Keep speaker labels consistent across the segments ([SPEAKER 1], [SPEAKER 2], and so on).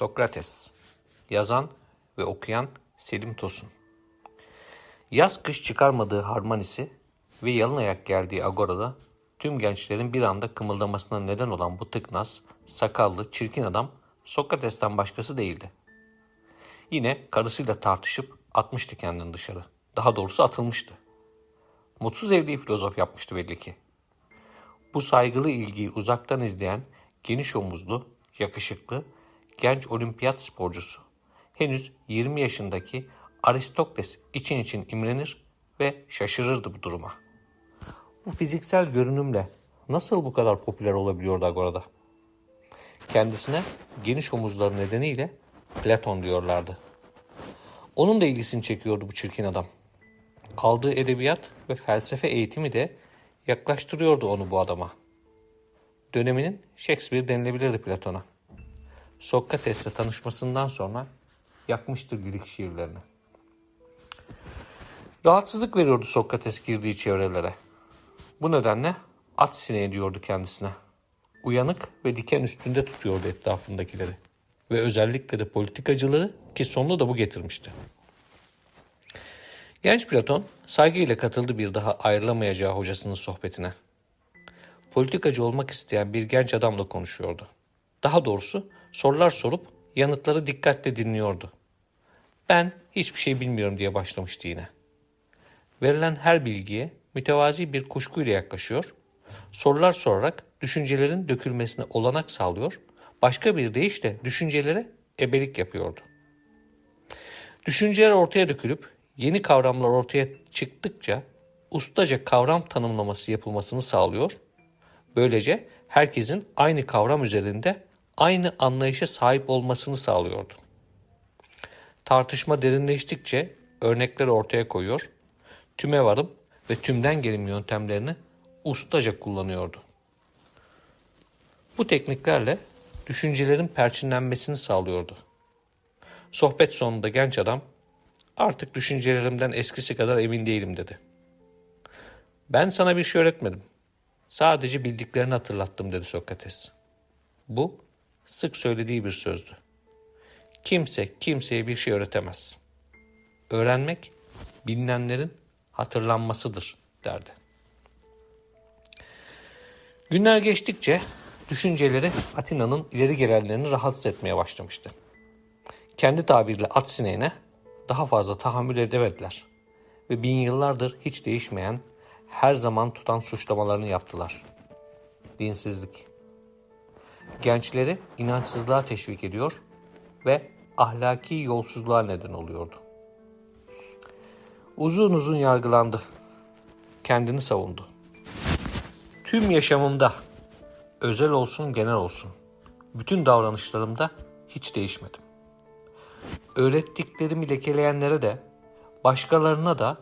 [SPEAKER 1] Sokrates Yazan ve okuyan Selim Tosun Yaz kış çıkarmadığı harmanisi ve yalın ayak geldiği agorada tüm gençlerin bir anda kımıldamasına neden olan bu tıknaz, sakallı, çirkin adam Sokrates'ten başkası değildi. Yine karısıyla tartışıp atmıştı kendini dışarı. Daha doğrusu atılmıştı. Mutsuz evliliği filozof yapmıştı belli ki. Bu saygılı ilgiyi uzaktan izleyen geniş omuzlu, yakışıklı, genç olimpiyat sporcusu, henüz 20 yaşındaki Aristokles için için imrenir ve şaşırırdı bu duruma. Bu fiziksel görünümle nasıl bu kadar popüler olabiliyordu Agora'da? Kendisine geniş omuzları nedeniyle Platon diyorlardı. Onun da ilgisini çekiyordu bu çirkin adam. Aldığı edebiyat ve felsefe eğitimi de yaklaştırıyordu onu bu adama. Döneminin Shakespeare denilebilirdi Platon'a. Sokrates'le tanışmasından sonra yakmıştır lirik şiirlerini. Rahatsızlık veriyordu Sokrates girdiği çevrelere. Bu nedenle at sineği diyordu kendisine. Uyanık ve diken üstünde tutuyordu etrafındakileri. Ve özellikle de politikacıları ki sonunu da bu getirmişti. Genç Platon saygıyla katıldı bir daha ayrılamayacağı hocasının sohbetine. Politikacı olmak isteyen bir genç adamla konuşuyordu. Daha doğrusu sorular sorup yanıtları dikkatle dinliyordu. Ben hiçbir şey bilmiyorum diye başlamıştı yine. Verilen her bilgiye mütevazi bir kuşkuyla yaklaşıyor, sorular sorarak düşüncelerin dökülmesine olanak sağlıyor, başka bir deyişle düşüncelere ebelik yapıyordu. Düşünceler ortaya dökülüp yeni kavramlar ortaya çıktıkça ustaca kavram tanımlaması yapılmasını sağlıyor. Böylece herkesin aynı kavram üzerinde aynı anlayışa sahip olmasını sağlıyordu. Tartışma derinleştikçe örnekler ortaya koyuyor, tüme varım ve tümden gelim yöntemlerini ustaca kullanıyordu. Bu tekniklerle düşüncelerin perçinlenmesini sağlıyordu. Sohbet sonunda genç adam artık düşüncelerimden eskisi kadar emin değilim dedi. Ben sana bir şey öğretmedim. Sadece bildiklerini hatırlattım dedi Sokrates. Bu sık söylediği bir sözdü. Kimse kimseye bir şey öğretemez. Öğrenmek bilinenlerin hatırlanmasıdır derdi. Günler geçtikçe düşünceleri Atina'nın ileri gelenlerini rahatsız etmeye başlamıştı. Kendi tabiriyle at sineğine daha fazla tahammül edemediler ve bin yıllardır hiç değişmeyen, her zaman tutan suçlamalarını yaptılar. Dinsizlik. Gençleri inançsızlığa teşvik ediyor ve ahlaki yolsuzluğa neden oluyordu. Uzun uzun yargılandı. Kendini savundu. Tüm yaşamımda, özel olsun genel olsun, bütün davranışlarımda hiç değişmedim. Öğrettiklerimi lekeleyenlere de, başkalarına da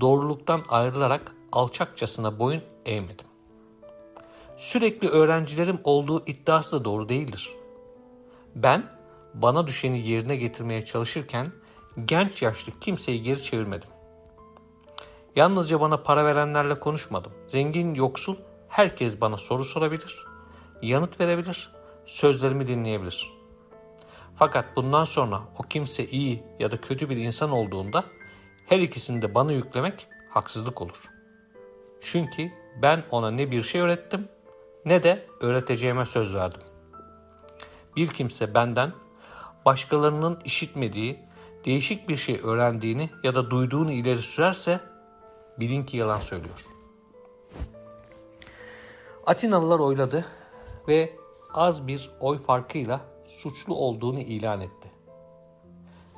[SPEAKER 1] doğruluktan ayrılarak alçakçasına boyun eğmedim. Sürekli öğrencilerim olduğu iddiası da doğru değildir. Ben bana düşeni yerine getirmeye çalışırken genç yaşlı kimseyi geri çevirmedim. Yalnızca bana para verenlerle konuşmadım. Zengin, yoksul herkes bana soru sorabilir, yanıt verebilir, sözlerimi dinleyebilir. Fakat bundan sonra o kimse iyi ya da kötü bir insan olduğunda her ikisini de bana yüklemek haksızlık olur. Çünkü ben ona ne bir şey öğrettim ne de öğreteceğime söz verdim. Bir kimse benden başkalarının işitmediği, değişik bir şey öğrendiğini ya da duyduğunu ileri sürerse bilin ki yalan söylüyor. Atinalılar oyladı ve az bir oy farkıyla suçlu olduğunu ilan etti.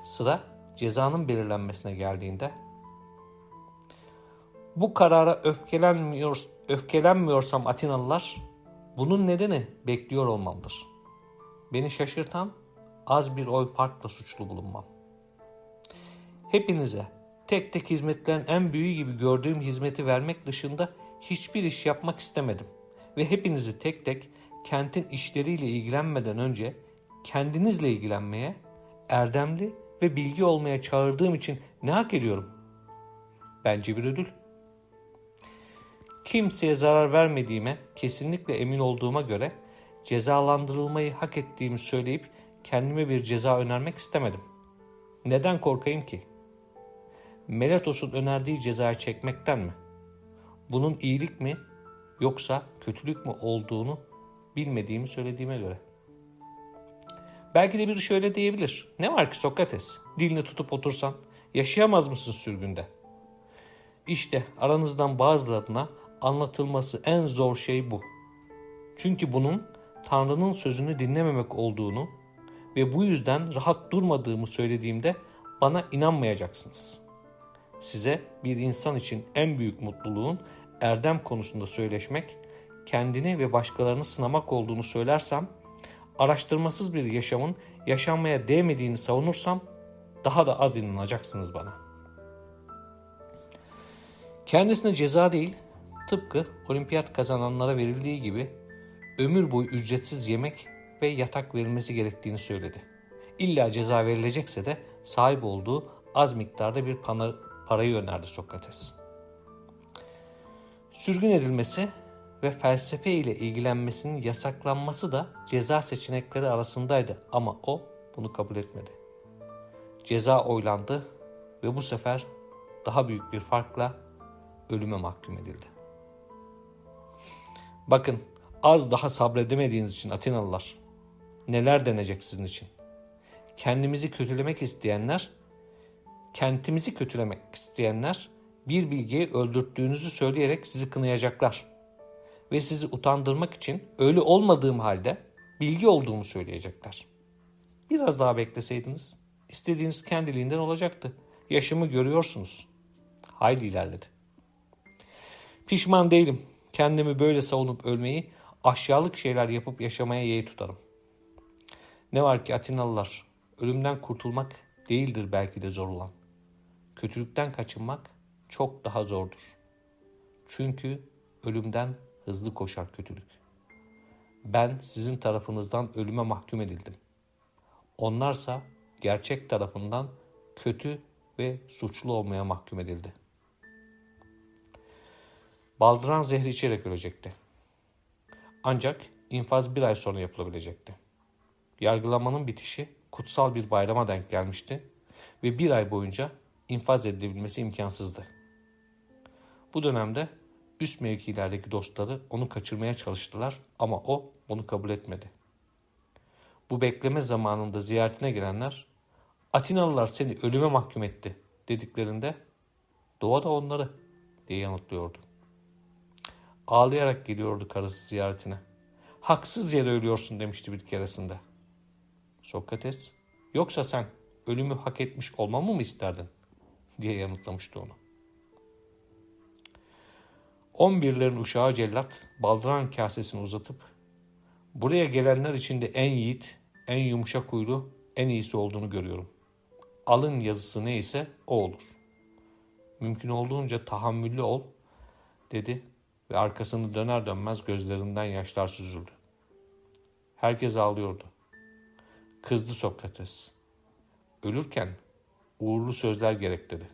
[SPEAKER 1] Sıra cezanın belirlenmesine geldiğinde bu karara öfkelenmiyor, öfkelenmiyorsam Atinalılar bunun nedeni bekliyor olmamdır. Beni şaşırtan az bir oy farkla suçlu bulunmam. Hepinize tek tek hizmetlerin en büyüğü gibi gördüğüm hizmeti vermek dışında hiçbir iş yapmak istemedim. Ve hepinizi tek tek kentin işleriyle ilgilenmeden önce kendinizle ilgilenmeye, erdemli ve bilgi olmaya çağırdığım için ne hak ediyorum? Bence bir ödül. Kimseye zarar vermediğime kesinlikle emin olduğuma göre cezalandırılmayı hak ettiğimi söyleyip kendime bir ceza önermek istemedim. Neden korkayım ki? Meletos'un önerdiği cezayı çekmekten mi? Bunun iyilik mi yoksa kötülük mü olduğunu bilmediğimi söylediğime göre. Belki de biri şöyle diyebilir. Ne var ki Sokrates? Dilini tutup otursan yaşayamaz mısın sürgünde? İşte aranızdan bazılarına anlatılması en zor şey bu. Çünkü bunun Tanrı'nın sözünü dinlememek olduğunu ve bu yüzden rahat durmadığımı söylediğimde bana inanmayacaksınız. Size bir insan için en büyük mutluluğun erdem konusunda söyleşmek, kendini ve başkalarını sınamak olduğunu söylersem, araştırmasız bir yaşamın yaşanmaya değmediğini savunursam daha da az inanacaksınız bana. Kendisine ceza değil, tıpkı olimpiyat kazananlara verildiği gibi ömür boyu ücretsiz yemek ve yatak verilmesi gerektiğini söyledi. İlla ceza verilecekse de sahip olduğu az miktarda bir parayı önerdi Sokrates. Sürgün edilmesi ve felsefe ile ilgilenmesinin yasaklanması da ceza seçenekleri arasındaydı ama o bunu kabul etmedi. Ceza oylandı ve bu sefer daha büyük bir farkla ölüme mahkum edildi. Bakın az daha sabredemediğiniz için Atinalılar neler denecek sizin için. Kendimizi kötülemek isteyenler, kentimizi kötülemek isteyenler bir bilgiyi öldürttüğünüzü söyleyerek sizi kınayacaklar. Ve sizi utandırmak için öyle olmadığım halde bilgi olduğumu söyleyecekler. Biraz daha bekleseydiniz istediğiniz kendiliğinden olacaktı. Yaşımı görüyorsunuz. Hayli ilerledi. Pişman değilim. Kendimi böyle savunup ölmeyi aşağılık şeyler yapıp yaşamaya yeğ tutarım. Ne var ki Atinalılar, ölümden kurtulmak değildir belki de zor olan. Kötülükten kaçınmak çok daha zordur. Çünkü ölümden hızlı koşar kötülük. Ben sizin tarafınızdan ölüme mahkum edildim. Onlarsa gerçek tarafından kötü ve suçlu olmaya mahkum edildi. Baldıran zehri içerek ölecekti. Ancak infaz bir ay sonra yapılabilecekti. Yargılamanın bitişi kutsal bir bayrama denk gelmişti ve bir ay boyunca infaz edilebilmesi imkansızdı. Bu dönemde üst mevkilerdeki dostları onu kaçırmaya çalıştılar ama o bunu kabul etmedi. Bu bekleme zamanında ziyaretine gelenler Atinalılar seni ölüme mahkum etti dediklerinde doğa da onları diye yanıtlıyordu. Ağlayarak geliyordu karısı ziyaretine. Haksız yere ölüyorsun demişti bir keresinde. Sokrates, yoksa sen ölümü hak etmiş olmamı mı isterdin? diye yanıtlamıştı onu. On birlerin uşağı cellat baldıran kasesini uzatıp buraya gelenler içinde en yiğit, en yumuşak huylu, en iyisi olduğunu görüyorum. Alın yazısı neyse o olur. Mümkün olduğunca tahammüllü ol dedi ve arkasını döner dönmez gözlerinden yaşlar süzüldü. Herkes ağlıyordu. Kızdı Sokrates. Ölürken uğurlu sözler gerek dedi.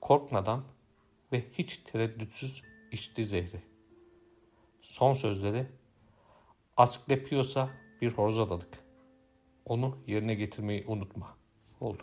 [SPEAKER 1] Korkmadan ve hiç tereddütsüz içti zehri. Son sözleri Asklepios'a bir horoz adadık. Onu yerine getirmeyi unutma oldu.